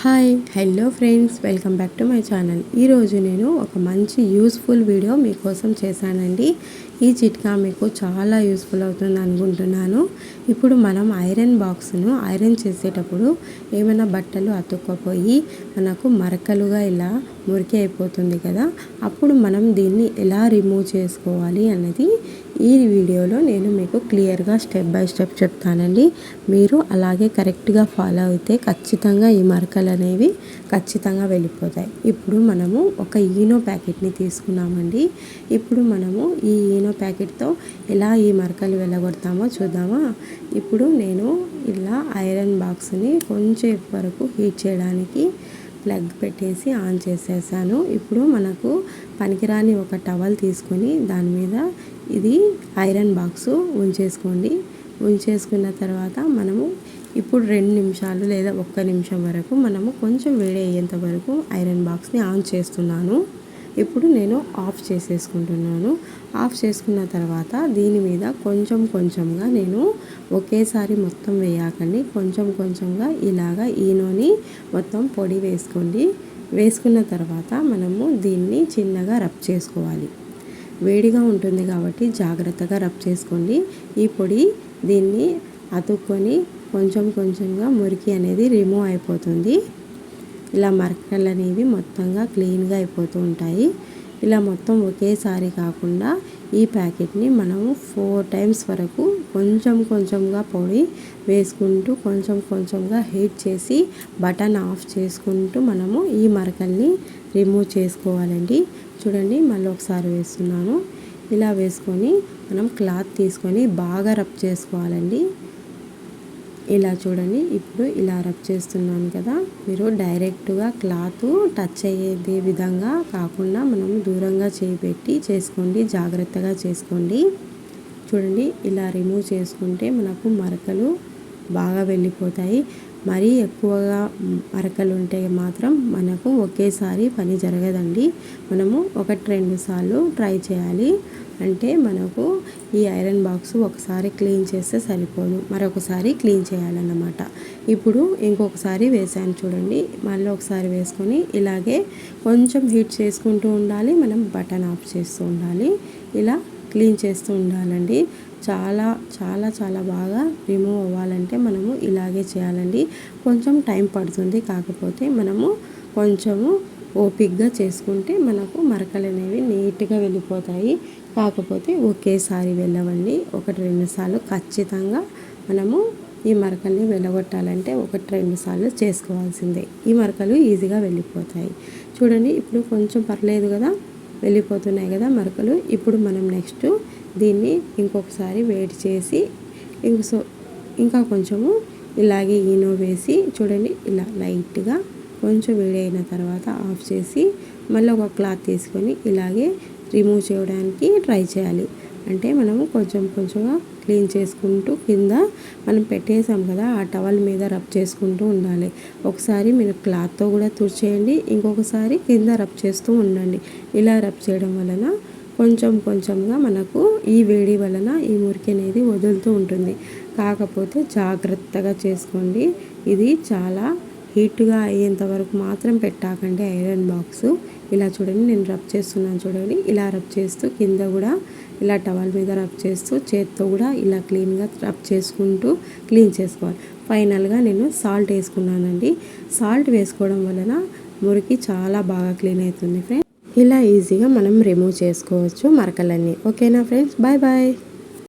Hi hello friends welcome back to my channel. ఈరోజు నేను ఒక మంచి యూస్ఫుల్ వీడియో మీకోసం చేశానండి. ఈ చిట్కా మీకు చాలా యూస్ఫుల్ అవుతుంది అనుకుంటున్నాను. ఇప్పుడు మనం ఐరన్ బాక్స్ను ఐరన్ చేసేటప్పుడు ఏమైనా బట్టలు అతుక్కపోయి మనకు మరకలుగా ఇలా మురికి అయిపోతుంది కదా అప్పుడు మనం దీన్ని ఎలా రిమూవ్ చేసుకోవాలి అన్నది ఈ వీడియోలో నేను మీకు క్లియర్గా స్టెప్ బై స్టెప్ చెప్తానండి. మీరు అలాగే కరెక్ట్గా ఫాలో అయితే ఖచ్చితంగా ఈ మరకలు అనేవి ఖచ్చితంగా వెళ్ళిపోతాయి. ఇప్పుడు మనము ఒక ఈనో ప్యాకెట్ని తీసుకున్నామండి. ఇప్పుడు మనము ఈ ఈనో ప్యాకెట్తో ఎలా ఈ మరకలు వెళ్ళగొడతామో చూద్దామా. ఇప్పుడు నేను ఇలా ఐరన్ బాక్స్ని కొంచెం వరకు హీట్ చేయడానికి ప్లగ్ పెట్టేసి ఆన్ చేసేసాను. ఇప్పుడు మనకు పనికిరాని ఒక టవల్ తీసుకొని దాని మీద ఇది ఐరన్ బాక్సు ఉంచేసుకోండి. ఉంచేసుకున్న తర్వాత మనము ఇప్పుడు రెండు నిమిషాలు లేదా ఒక్క నిమిషం వరకు మనము కొంచెం వేడి అయ్యేంత వరకు ఐరన్ బాక్స్ని ఆన్ చేస్తున్నాను. ఇప్పుడు నేను ఆఫ్ చేసేసుకుంటున్నాను. ఆఫ్ చేసుకున్న తర్వాత దీని మీద కొంచెం కొంచెంగా నేను ఒకేసారి మొత్తం వేయకండి. కొంచెం కొంచెంగా ఇలాగా ఈనోని మొత్తం పొడి వేసుకోండి. వేసుకున్న తర్వాత మనము దీన్ని చిన్నగా రబ్ చేసుకోవాలి. వేడిగా ఉంటుంది కాబట్టి జాగ్రత్తగా రబ్ చేసుకోండి. ఈ పొడి దీన్ని అతుక్కొని కొంచెం కొంచెంగా మురికి అనేది రిమూవ్ అయిపోతుంది. ఇలా మరకలు అనేవి మొత్తంగా క్లీన్గా అయిపోతూ ఉంటాయి. ఇలా మొత్తం ఒకేసారి కాకుండా ఈ ప్యాకెట్ని మనము ఫోర్ టైమ్స్ వరకు కొంచెం కొంచెంగా పొడి వేసుకుంటూ కొంచెం కొంచెంగా హీట్ చేసి బటన్ ఆఫ్ చేసుకుంటూ మనము ఈ మరకల్ని రిమూవ్ చేసుకోవాలండి. చూడండి మళ్ళీ ఒకసారి వేస్తున్నాను. ఇలా వేసుకొని మనం క్లాత్ తీసుకొని బాగా రబ్ చేసుకోవాలండి. ఇలా చూడండి ఇప్పుడు ఇలా రబ్ చేస్తున్నాను కదా. మీరు డైరెక్ట్గా క్లాత్ టచ్ అయ్యేది విధంగా కాకుండా మనం దూరంగా చేపెట్టి చేసుకోండి జాగ్రత్తగా చేసుకోండి. చూడండి ఇలా రిమూవ్ చేసుకుంటే మనకు మరకలు బాగా వెళ్ళిపోతాయి. మరీ ఎక్కువగా మరకలు ఉంటే మాత్రం మనకు ఒకేసారి పని జరగదండి. మనము ఒకటి రెండు సార్లు ట్రై చేయాలి. అంటే మనకు ఈ ఐరన్ బాక్స్ ఒకసారి క్లీన్ చేస్తే సరిపోదు. మరొకసారి క్లీన్ చేయాలన్నమాట. ఇప్పుడు ఇంకొకసారి వేసాను చూడండి. మళ్ళీ ఒకసారి వేసుకొని ఇలాగే కొంచెం హీట్ చేసుకుంటూ ఉండాలి. మనం బటన్ ఆఫ్ చేస్తూ ఉండాలి. ఇలా క్లీన్ చేస్తూ ఉండాలండి. చాలా చాలా చాలా బాగా రిమూవ్ అవ్వాలంటే మనము ఇలాగే చేయాలండి. కొంచెం టైం పడుతుంది. కాకపోతే మనము కొంచెము ఓపిక్గా చేసుకుంటే మనకు మరకలు అనేవి నీట్గా వెళ్ళిపోతాయి. కాకపోతే ఒకేసారి వెళ్ళవండి. ఒకటి రెండు సార్లు ఖచ్చితంగా మనము ఈ మరకల్ని వెళ్ళగొట్టాలంటే ఒకటి రెండు సార్లు చేసుకోవాల్సిందే. ఈ మరకలు ఈజీగా వెళ్ళిపోతాయి. చూడండి ఇప్పుడు కొంచెం పర్లేదు కదా? వెళ్ళిపోతున్నాయి కదా మరకలు. ఇప్పుడు మనం నెక్స్ట్ దీన్ని ఇంకొకసారి వేడి చేసి ఇంకో ఇంకా కొంచెము ఇలాగే ఈనో వేసి చూడండి ఇలా లైట్గా కొంచెం వేడి అయిన తర్వాత ఆఫ్ చేసి మళ్ళీ ఒక క్లాత్ తీసుకొని ఇలాగే రిమూవ్ చేయడానికి ట్రై చేయాలి. అంటే మనము కొంచెం కొంచెంగా క్లీన్ చేసుకుంటూ కింద మనం పెట్టేసాం కదా ఆ టవల్ మీద రబ్ చేసుకుంటూ ఉండాలి. ఒకసారి మీరు క్లాత్తో కూడా తుడిచేయండి ఇంకొకసారి కింద రబ్ చేస్తూ ఉండండి. ఇలా రబ్ చేయడం వలన కొంచెం కొంచెంగా మనకు ఈ వేడి వలన ఈ మురికి అనేది వదులుతూ ఉంటుంది. కాకపోతే జాగ్రత్తగా చేసుకోండి. ఇది చాలా హీట్గా అయ్యేంత వరకు మాత్రం పెట్టాకండి ఐరన్ బాక్స్. ఇలా చూడండి నేను రబ్ చేస్తున్నాను చూడండి. ఇలా రబ్ చేస్తూ కింద కూడా ఇలా టవల్ మీద రబ్ చేస్తూ చేత్తో కూడా ఇలా క్లీన్గా రబ్ చేసుకుంటూ క్లీన్ చేసుకోవాలి. ఫైనల్గా నేను సాల్ట్ వేసుకున్నానండి. సాల్ట్ వేసుకోవడం వలన మురికి చాలా బాగా క్లీన్ అవుతుంది ఫ్రెండ్స్. ఇలా ఈజీగా మనం రిమూవ్ చేసుకోవచ్చు మరకలన్నీ. ఓకేనా ఫ్రెండ్స్? Bye bye.